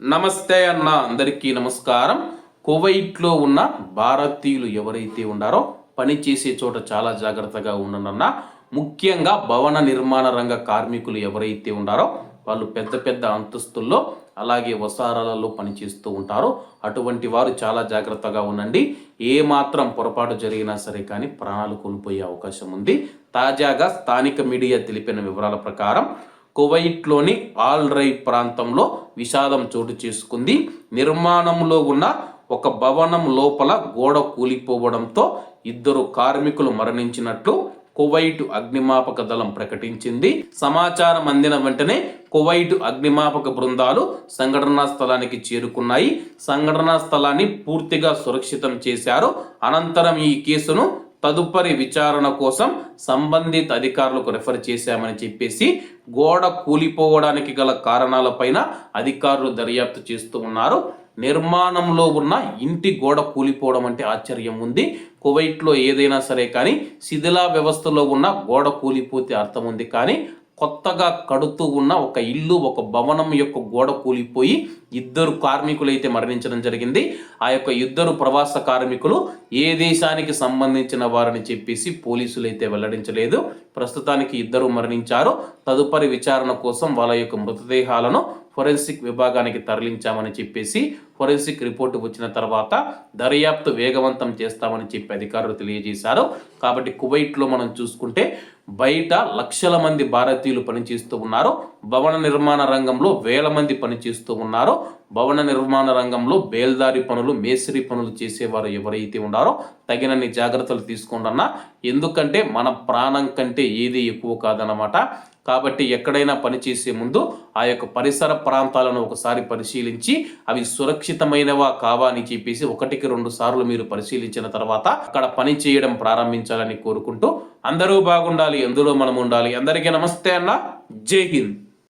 నమస్తే అన్న అందరికీ నమస్కారం. కువైట్లో ఉన్న భారతీయులు ఎవరైతే ఉన్నారో పని చేసే చోట చాలా జాగ్రత్తగా ఉండనన్న ముఖ్యంగా భవన నిర్మాణ రంగ కార్మికులు ఎవరైతే ఉన్నారో వాళ్ళు పెద్ద పెద్ద అంతస్తుల్లో అలాగే వసారాలలో పనిచేస్తూ ఉంటారో. అటువంటి వారు చాలా జాగ్రత్తగా ఉండండి. ఏ మాత్రం పొరపాటు జరిగినా సరే కానీ ప్రాణాలు కోల్పోయే అవకాశం ఉంది. తాజాగా స్థానిక మీడియా తెలిపిన వివరాల ప్రకారం కువైట్లోని ఆల్ రై ప్రాంతంలో విషాదం చోటు చేసుకుంది. నిర్మాణంలో ఉన్న ఒక భవనం లోపల గోడ కూలిపోవడంతో ఇద్దరు కార్మికులు మరణించినట్లు కువైట్ అగ్నిమాపక దళం ప్రకటించింది. సమాచారం అందిన వెంటనే కువైట్ అగ్నిమాపక బృందాలు సంఘటనా స్థలానికి చేరుకున్నాయి. సంఘటనా స్థలాన్ని పూర్తిగా సురక్షితం చేశారు. అనంతరం ఈ కేసును తదుపరి విచారణ కోసం సంబంధిత అధికారులకు రెఫర్ చేశామని చెప్పేసి గోడ కూలిపోవడానికి గల కారణాలపైన అధికారులు దర్యాప్తు చేస్తూ ఉన్నారు. నిర్మాణంలో ఉన్న ఇంటి గోడ కూలిపోవడం అంటే ఆశ్చర్యం ఉంది. కువైట్లో ఏదైనా సరే కానీ శిథిలా వ్యవస్థలో ఉన్న గోడ కూలిపోతే అర్థం ఉంది కానీ కొత్తగా కడుతూ ఉన్న ఒక ఇల్లు ఒక భవనం యొక్క గోడ కూలిపోయి ఇద్దరు కార్మికులు అయితే మరణించడం జరిగింది. ఆ యొక్క ఇద్దరు ప్రవాస కార్మికులు ఏ దేశానికి సంబంధించిన వారని చెప్పేసి పోలీసులు అయితే వెల్లడించలేదు. ప్రస్తుతానికి ఇద్దరు మరణించారు. తదుపరి విచారణ కోసం వాళ్ళ యొక్క మృతదేహాలను ఫొరెన్సిక్ విభాగానికి తరలించామని చెప్పేసి ఫొరెన్సిక్ రిపోర్టు వచ్చిన తర్వాత దర్యాప్తు వేగవంతం చేస్తామని చెప్పి అధికారులు తెలియజేశారు. కాబట్టి కువైట్లో మనం చూసుకుంటే బయట లక్షల మంది భారతీయులు పనిచేస్తూ ఉన్నారు. భవన నిర్మాణ రంగంలో వేల మంది పనిచేస్తూ ఉన్నారు. భవన నిర్మాణ రంగంలో బేల్దారి పనులు మేస్త్రి పనులు చేసేవారు ఎవరైతే ఉన్నారో తగినన్ని జాగ్రత్తలు తీసుకోండన్నా. ఎందుకంటే మన ప్రాణం కంటే ఏది ఎక్కువ కాదనమాట కాబట్టి ఎక్కడైనా పనిచేసే ముందు ఆ యొక్క పరిసర ప్రాంతాలను ఒకసారి పరిశీలించి అవి సురక్షితమైనవా కావా అని చెప్పేసి ఒకటికి రెండు సార్లు మీరు పరిశీలించిన తర్వాత అక్కడ పని చేయడం ప్రారంభించాలని కోరుకుంటూ అందరూ బాగుండాలి ఎందులో మనం ఉండాలి అందరికీ నమస్తే అన్న. జై హింద్.